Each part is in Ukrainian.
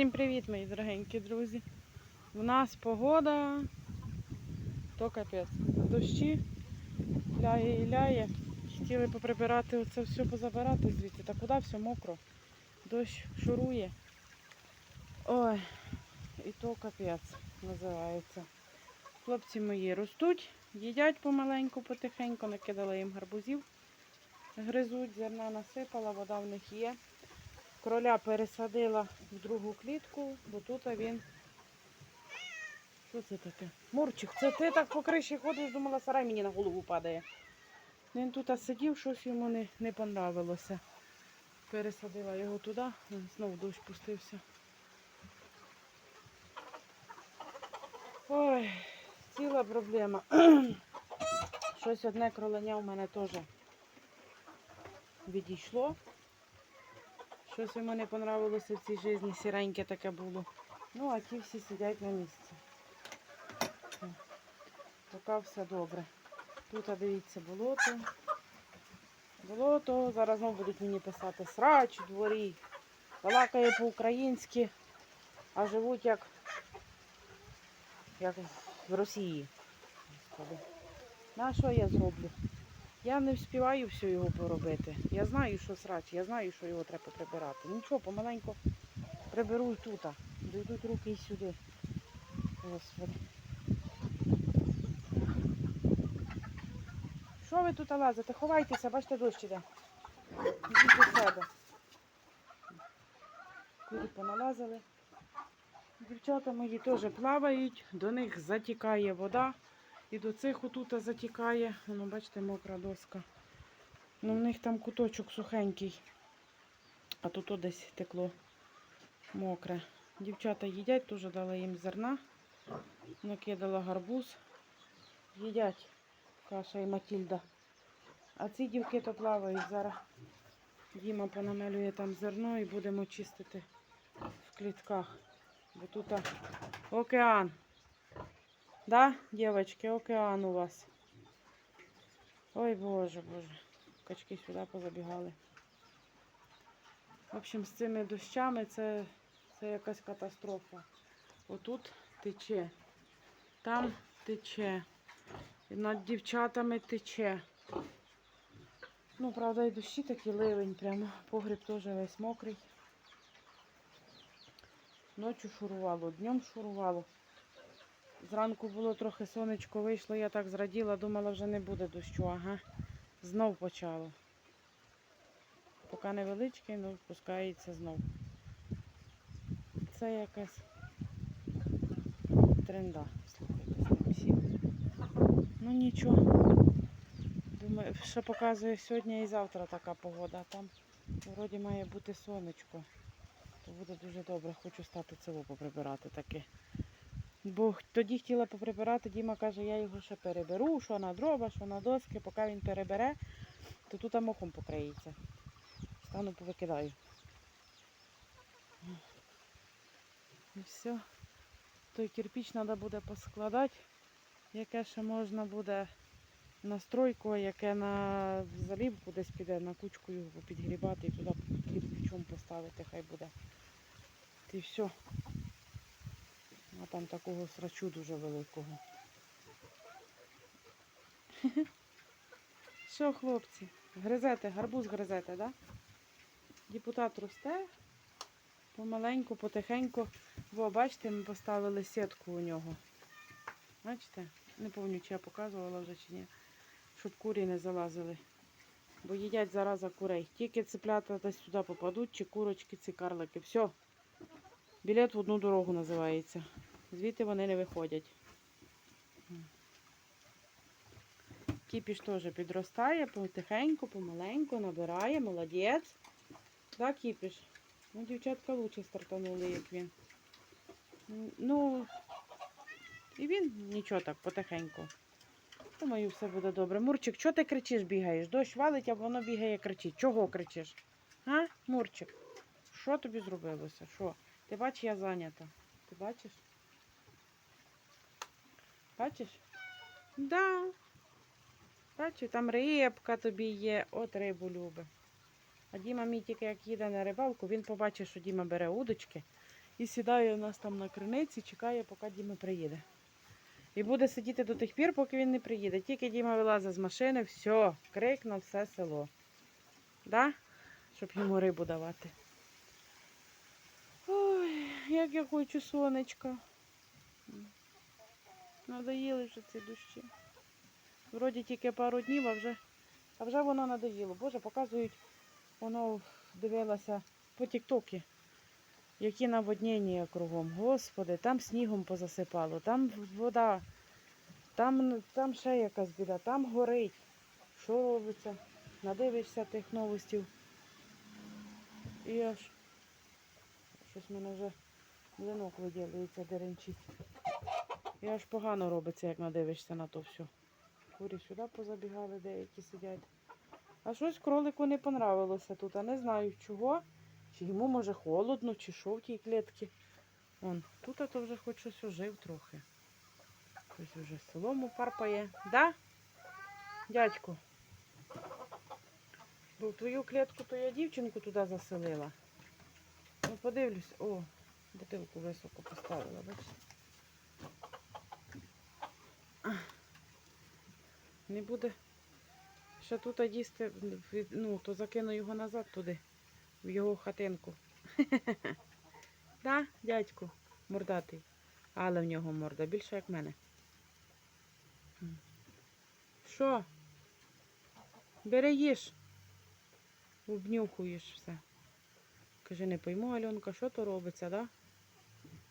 Всім привіт, мої дорогенькі друзі. У нас погода то капець. Дощі ляє і ляє. Хотіли поприбирати оце все позабирати звідси. Та куди все мокро? Дощ шурує. Ой, і то капець називається. Хлопці мої ростуть, їдять помаленьку, потихеньку, накидала їм гарбузів. Гризуть, зерна насипала, вода в них є. Кроля пересадила в другу клітку, бо тут він. Що це таке? Мурчик, це ти так по криші ходиш, думала, сарай мені на голову падає. Він тут сидів, щось йому не, не понравилося. Пересадила його туди, він знов дощ пустився. Ой, ціла проблема. Щось одне кроленя у мене теж відійшло. Щось йому не в цій житті, сіреньке таке було. Ну, а ті всі сидять на місці. Поки все добре. Тут, а дивіться, болото. Болото. Зараз знову будуть мені писати срач у дворі. Балакає по-українськи, а живуть як, як в Росії. На що я зроблю? Я не встигаю все його поробити. Я знаю, що срач, я знаю, що його треба прибирати. Нічого, помаленьку приберу тут. Дійдуть руки і сюди. Господи. Що ви тут лазите? Ховайтеся, бачите, дощ іде. Ідіть до себе. Куди поналазили. Дівчата мої теж плавають, до них затікає вода. І до цих отут затікає. Воно, бачите, мокра доска. Ну, в них там куточок сухенький. А тут десь текло мокре. Дівчата їдять, теж дала їм зерна. Накидала гарбуз. Їдять Каша і Матільда. А ці дівки то плавають зараз. Діма понамелює там зерно і будемо чистити в клітках. Бо тут океан. Да, девочки, океан у вас. Ой, боже, боже. Качки сюди позабігали. В общем, з цими дощами це, це якась катастрофа. Отут тече, там тече, і над дівчатами тече. Ну, правда, і дощі такі ливень, прямо погріб теж весь мокрий. Ночі шурувало, днем шурувало. Зранку було трохи сонечко вийшло, я так зраділа, думала, вже не буде дощу, ага. Знов почало. Поки невеличкий, ну спускається знов. Це якась тренда, слухайте, з тим всім. Ну нічого. Думаю, що показує сьогодні і завтра така погода. Там вроді має бути сонечко. То буде дуже добре. Хочу стати цього поприбирати таке. Бо тоді хотіла поприбирати, Діма каже, я його ще переберу, що на дрова, що на доски, поки він перебере, то тут мохом покриється. Стану повикидаю. І все. Той кирпич треба буде поскладати, яке ще можна буде на стройку, яке на залівку десь піде, на кучку його підгрібати і туди кирпичом поставити, хай буде. І все. А там такого срачу дуже великого. Що, хлопці, гризете, гарбуз гризете, да? Депутат росте помаленьку, потихеньку. Бо, бачите, ми поставили сітку у нього. Бачите? Не пам'ятаю, чи я показувала вже чи ні. Щоб курі не залазили. Бо їдять зараза курей. Тільки цеплята десь сюди попадуть, чи курочки, ці карлики. Все. Білет в одну дорогу називається. Звідти вони не виходять. Кіпіш теж підростає, потихеньку, помаленьку, набирає, молодець. Так, кіпіш? Ну, дівчатка лучше стартанули, як він. Ну, і він нічого так, потихеньку. Думаю, все буде добре. Мурчик, чого ти кричиш, бігаєш? Дощ валить, а воно бігає, кричить. Чого кричиш? А, Мурчик? Що тобі зробилося? Що? Ти бачиш, я зайнята. Ти бачиш? Бачиш? Да. Бачу, там рибка тобі є, от рибу любить. А Діма мій тільки як їде на рибалку, він побачить, що Діма бере удочки і сідає у нас там на криниці, чекає, поки Діма приїде. І буде сидіти до тих пір, поки він не приїде. Тільки Діма вилазить з машини, все, крик на все село. Да? Щоб йому рибу давати. Ой, як я хочу сонечка. Надоїли вже ці дощі. Вроді тільки пару днів, а вже, а вже воно надоїло. Боже, показують, воно дивилася по тіктокі, які наводнення кругом. Господи, там снігом позасипало, там вода, там, там ще якась біда, там горить. Що робиться? Надивишся тих новостів. І аж щось мене вже блинок виділюється, деренчить. І аж погано робиться, як надивишся на то все. Курі сюди позабігали, деякі сидять. А щось кролику не понравилося тут. А не знаю чого. Чи йому може холодно, чи що в тій клітці. Вон, тут а то вже хоч щось ожив трохи. Щось вже солому парпає. Да? Дядьку? Бо в твою клітку то я дівчинку туди заселила. Ну подивлюсь. О, бутилку високо поставила, бачите? Не буде ще тут їсти, ну, то закину його назад туди, в його хатинку. Да, дядьку, мордатий. Але в нього морда більше, як в мене. Що? Бери їж. Обнюхуєш все. Каже, не пойму, Альонка, що то робиться, да?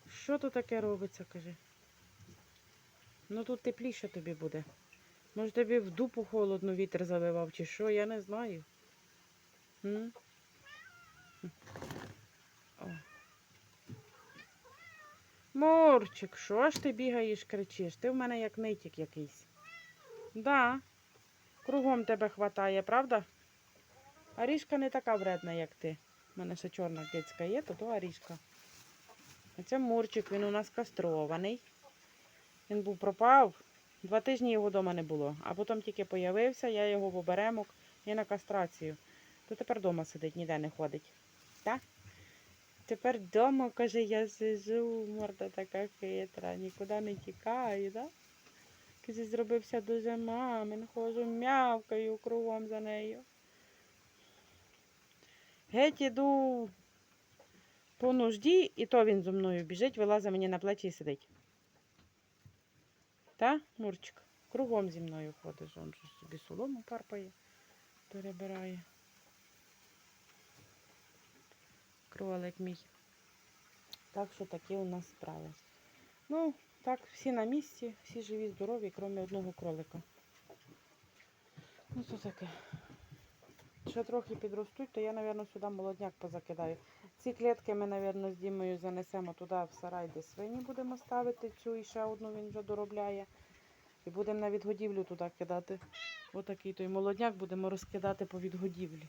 Що то таке робиться, каже. Ну тут тепліше тобі буде. Може тобі в дупу холодно вітер завивав, чи що, я не знаю. М? О. Морчик, що ж ти бігаєш, кричиш? Ти в мене як нитік якийсь. Да. Кругом тебе хватає, правда? Арішка не така вредна, як ти. У мене ще чорна кицька є, то то Арішка. А це Мурчик, він у нас кастрований. Він був пропав. Два тижні його вдома не було, а потім тільки появився, я його в оберемок і на кастрацію. То тепер вдома сидить, ніде не ходить. Так? Тепер вдома, каже, я сижу, морда така хитра, нікуди не тікаю, да? Каже, зробився дуже мамин, ходжу, м'явкаю кругом за нею. Геть іду по нужді, і то він зо мною біжить, вилазить мені на плечі і сидить. Та, Мурчик, кругом зі мною ходиш, он же собі солому парпає, перебирає. Кролик мій. Так що такі у нас справи. Ну, так, всі на місці, всі живі, здорові, крім одного кролика. Ну, це таке. Ще трохи підростуть, то я, мабуть, сюди молодняк позакидаю. Ці клітки ми, мабуть, з Дімою занесемо туди в сарай, де свині будемо ставити. Цю і ще одну він вже доробляє. І будемо на відгодівлю туди кидати. Отакий той молодняк будемо розкидати по відгодівлі.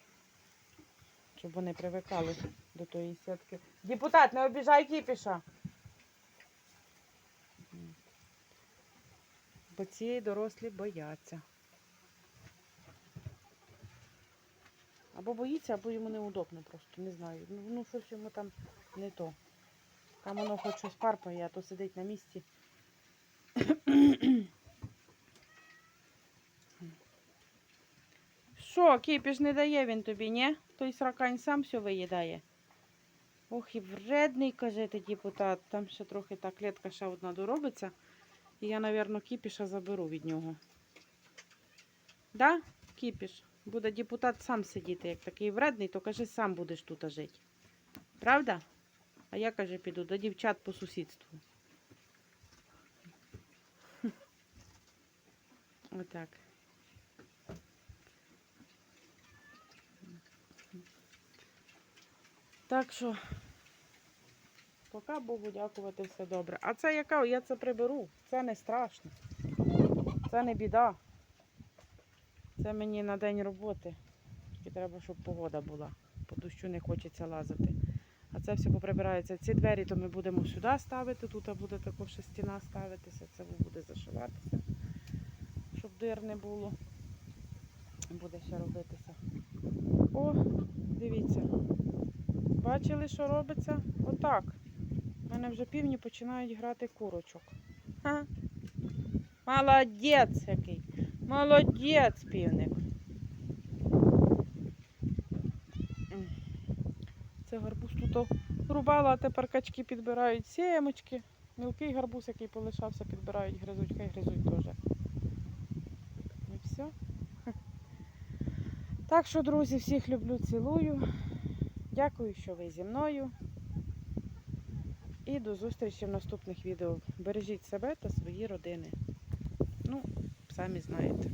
Щоб вони привикали до тої сітки. Депутат, не обіжай кіпіша. Бо ці дорослі бояться. Або боїться, або йому неудобно просто, не знаю. Ну, ну щось йому там не то. Там воно хоч щось парпає, а то сидить на місці. Що, кипіш не дає він тобі, ні? Той сракань сам все виїдає. Ох, і вредний, каже ти депутат. Там ще трохи та клітка ще одна доробиться. І я, мабуть, кіпіша заберу від нього. Да, кіпіш? Буде депутат сам сидіти, як такий вредний, то каже, сам будеш тут жити. Правда? А я, каже, піду до дівчат по сусідству. Отак. Так що, поки Богу дякувати, все добре. А це яка? Я це приберу. Це не страшно. Це не біда. Це мені на день роботи. Тільки треба, щоб погода була. По дощу не хочеться лазити. А це все поприбирається. Ці двері то ми будемо сюди ставити, тут буде також стіна ставитися, це буде зашиватися, щоб дир не було. Буде ще робитися. О, дивіться. Бачили, що робиться? Отак. У мене вже півні починають грати курочок. Ха. Молодець який. Молодець, півник. Це гарбуз тут рубала, а тепер качки підбирають сімочки. Мілкий гарбуз, який полишався, підбирають, гризуть, хай гризуть теж. І все. Так що, друзі, всіх люблю, цілую. Дякую, що ви зі мною. І до зустрічі в наступних відео. Бережіть себе та свої родини. Ну, самі знаєте.